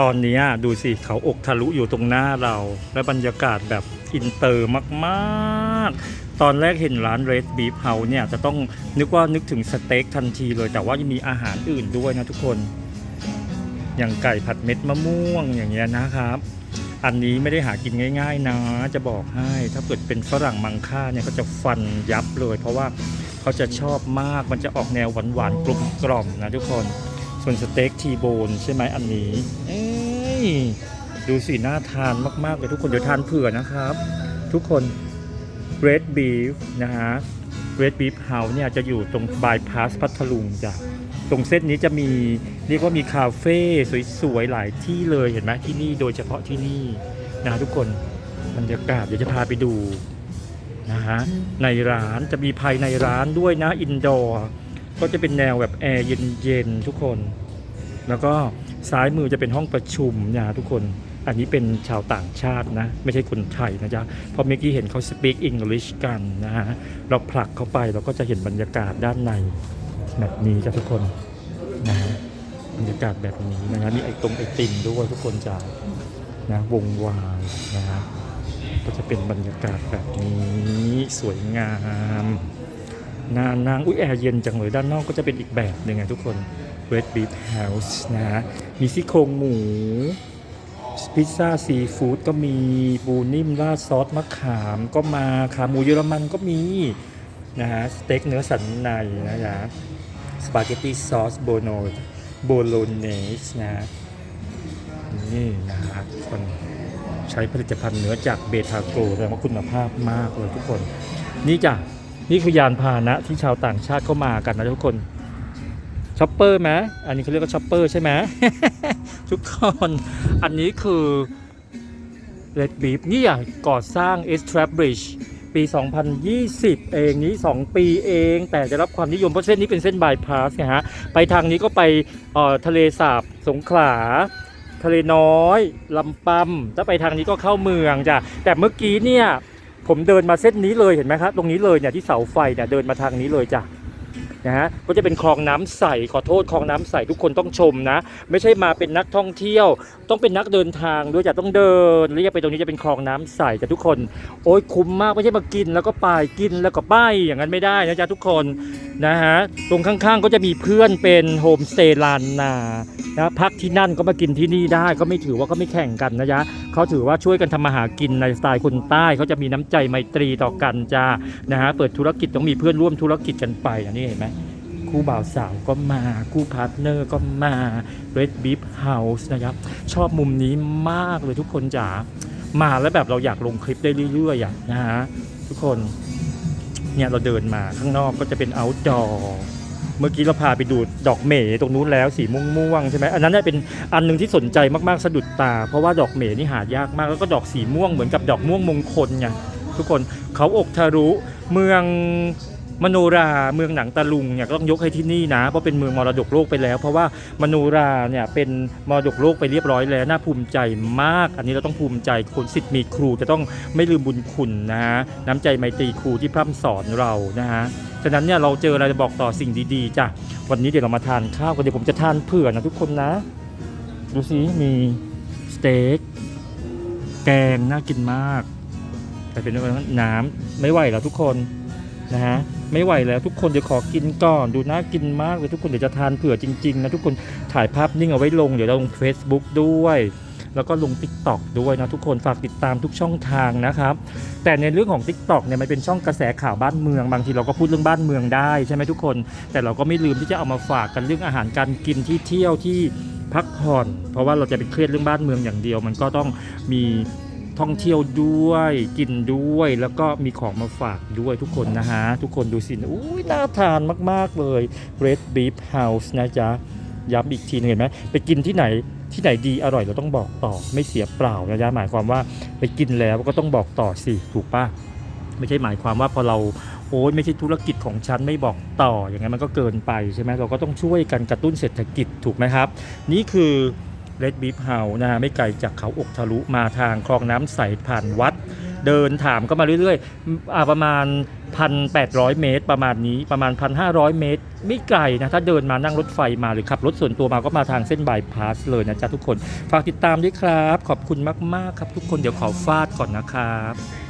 ตอนนี้ดูสิเขาอกทะลุอยู่ตรงหน้าเรา และบรรยากาศแบบอินเตอร์มากๆ ตอนแรกเห็นร้าน Red Beef House เนี่ยจะต้องนึกว่านึกถึงสเต็กทันทีเลย แต่ว่ายังมีอาหารอื่นด้วยนะทุกคน อย่างไก่ผัดเม็ดมะม่วงอย่างเงี้ยนะครับ อันนี้ไม่ได้หากินง่ายๆนะ จะบอกให้ถ้าเกิดเป็นฝรั่งมังค่าเนี่ยก็จะฟันยับเลย เพราะว่าเขาจะชอบมากมันจะออกแนวหวานๆกลมกล่อมนะทุกคน ส่วนสเต็กทีโบนใช่ไหมอันนี้ เอ้ยดูสิน่าทานมากๆเลยทุกคน เดี๋ยวทานเผื่อนะครับ ทุกคน Red Beef นะฮะ Red Beef House เนี่ยจะอยู่ตรงบายพาสพัทลุงจ้ะ ตรงเส้นนี้จะมี เรียกว่ามีคาเฟ่สวยๆ หลายที่เลยเห็นไหมที่นี่โดยเฉพาะที่นี่นะทุกคนบรรยากาศเดี๋ยวจะพาไปดูนะฮะในร้านจะมีภายในร้านด้วยนะอินดอร์ ก็จะเป็นแนวแบบแอร์เย็นๆทุกคน แล้วก็ซ้ายมือจะเป็นห้องประชุมนะทุกคนอันนี้เป็นชาวต่างชาตินะ ไม่ใช่คนไทยนะจ๊ะเพราะเมื่อกี้เห็นเขา speak English กันนะฮะเราผลักเข้าไปเราก็จะเห็นบรรยากาศด้านในแบบนี้จ้ะทุกคนนะฮะบรรยากาศแบบนี้นะฮะมีไอตรงไอติมด้วยทุกคนจะนะวงวานนะฮะก็จะเป็นบรรยากาศแบบนี้สวยงาม นานนางอุ้ยแอร์เย็นจังเลยด้านนอกก็จะเป็นอีกแบบหนึ่งไงทุกคน Red Beef House นะฮะมีซี่โครงหมู พิซซ่าซีฟู้ดก็มีบูนิ่มราดซอสมะขามก็มาขาหมูเยอรมันก็มีนะฮะสเต็กเนื้อสันในนะจ๊ะสปาเกตตีซอสโบโนโบโลเนสนะนี่นะฮะคนใช้ผลิตภัณฑ์เนื้อจากเบทาโกแสดงว่าคุณภาพมากเลยทุกคน นี่จ้ะ นี่คือยานพาหนะที่ชาวต่างชาติเข้ามากันนะทุกคนช็อปเปอร์ไหมอันนี้เขาเรียกว่าช็อปเปอร์ใช่ไหมทุกคนอันนี้คือ Red Beef นี่อะก่อสร้าง e s t r a b r i d g e ปี 2020 เองนี้ 2 ปีเอง แต่ได้รับความนิยมเพราะเส้นนี้เป็นเส้นบายพาสไงฮะ ไปทางนี้ก็ไปอ่อทะเลสาบสงขลา ทะเลน้อย ลำปำถ้าไปทางนี้ก็เข้าเมืองจ้ะ แต่เมื่อกี้เนี่ย ผมเดินมาเส้นนี้เลยเห็นไหมครับตรงนี้เลยเนี่ยที่เสาไฟเนี่ยเดินมาทางนี้เลยจ้ะนะฮะก็จะเป็นคลองน้ำใสขอโทษคลองน้ำใสทุกคนต้องชมนะ ไม่ใช่มาเป็นนักท่องเที่ยว ต้องเป็นนักเดินทางด้วยจะต้องเดินเรียกไปตรงนี้จะเป็นคลองน้ำใสแต่ทุกคน โอ้ยคุ้มมากไม่ใช่มากินแล้วก็ไปกินแล้วก็ไปอย่างนั้นไม่ได้นะจ๊ะทุกคนนะฮะตรงข้างๆก็จะมีเพื่อนเป็นโฮมสเตย์ลานนานะพักที่นั่นก็มากินที่นี่ได้ก็ไม่ถือว่าก็ไม่แข่งกันนะจ๊ะ เขาถือว่าช่วยกันทำมาหากินในสไตล์คนใต้เขาจะมีน้ำใจไมตรีต่อกันจ้านะฮะเปิดธุรกิจต้องมีเพื่อนร่วมธุรกิจกันไปอันนี้เห็นไหมคู่บ่าวสาวก็มา คู่พาร์ทเนอร์ก็มา Red Beef House นะครับชอบมุมนี้มากเลยทุกคนจ๋ามาแล้วแบบเราอยากลงคลิปได้เรื่อยๆอะนะฮะทุกคนเนี่ยเราเดินมาข้างนอกก็จะเป็น outdoor เมื่อกี้เราพาไปดูดอกเหมตรงนู้นแล้วสีม่วงๆใช่ไหมอันนั้นน่ยเป็นอันหนึงที่สนใจมากๆสะดุดตา เพราะว่าดอกเหมนี่หายากมากแล้วก็ดอกสีม่วงเหมือนกับดอกม่วงมงคลไงทุกคนเขาอกทารุเมือง มโนราเมืองหนังตะลุงเนี่ยก็ต้องยกให้ที่นี่นะเพราะเป็นเมืองมรดกโลกไปแล้ว เพราะว่ามโนราเนี่ยเป็นมรดกโลกไปเรียบร้อยแล้วน่าภูมิใจมาก อันนี้เราต้องภูมิใจคนสิทธิ์มีครูจะต้องไม่ลืมบุญคุณนะฮะน้ำใจไมตรีครูที่พร่ำสอนเรานะฮะฉะนั้นเนี่ยเราเจออะไรจะบอกต่อสิ่งดีๆจ้ะวันนี้เดี๋ยวเรามาทานข้าวกันเดี๋ยวผมจะทานเผื่อนะทุกคนนะดูสิมีสเต็กแกงน่ากินมากแต่เป็นว่าน้ำไม่ไหวแล้วทุกคนนะฮะ ไม่ไหวแล้วทุกคนเดี๋ยวขอกินก่อนดูน่ากินมากเลยทุกคนเดี๋ยวจะทานเผื่อจริงๆนะทุกคนถ่ายภาพนิ่งเอาไว้ลงเดี๋ยวเราลง Facebook ด้วย แล้วก็ลง TikTok ด้วยนะทุกคนฝากติดตามทุกช่องทางนะครับ แต่ในเรื่องของ TikTok เนี่ยมันเป็นช่องกระแสข่าวบ้านเมือง บางทีเราก็พูดเรื่องบ้านเมืองได้ใช่ไหมทุกคน แต่เราก็ไม่ลืมที่จะเอามาฝากกันเรื่องอาหารการกินที่เที่ยวที่พักผ่อน เพราะว่าเราจะไปเครียดเรื่องบ้านเมืองอย่างเดียว มันก็ต้องมี ท่องเที่ยวด้วย กินด้วยแล้วก็มีของมาฝากด้วยทุกคนนะฮะ ทุกคนดูสิอุ้ยน่าทานมาก ๆ เลย Red Beef House นะจ๊ะ ย้ำอีกทีหนึงเห็นไหมไปกินที่ไหนที่ไหนดีอร่อยเราต้องบอกต่อไม่เสียเปล่านะจ๊ะหมายความว่าไปกินแล้วก็ต้องบอกต่อสิถูกปะไม่ใช่หมายความว่าพอเราโอ้ยไม่ใช่ธุรกิจของฉันไม่บอกต่ออย่างนั้นมันก็เกินไปใช่ไหมเราก็ต้องช่วยกันกระตุ้นเศรษฐกิจถูกไหมครับ นี่คือ เลดบีฟเฮานะฮะไม่ไกลจากเขาอกทะลุมาทางคลองน้ำใสผ่านวัด เดินถามก็มาเรื่อยๆอ่าประมาณ 1,800 เมตร ประมาณนี้ประมาณ 1,500 เมตร ไม่ไกลนะ ถ้าเดินมานั่งรถไฟมาหรือขับรถส่วนตัวมาก็มาทางเส้นบายพาสเลยนะจ๊ะทุกคน ฝากติดตามด้วยครับ ขอบคุณมากๆครับทุกคนเดี๋ยวขอฟาดก่อนนะครับ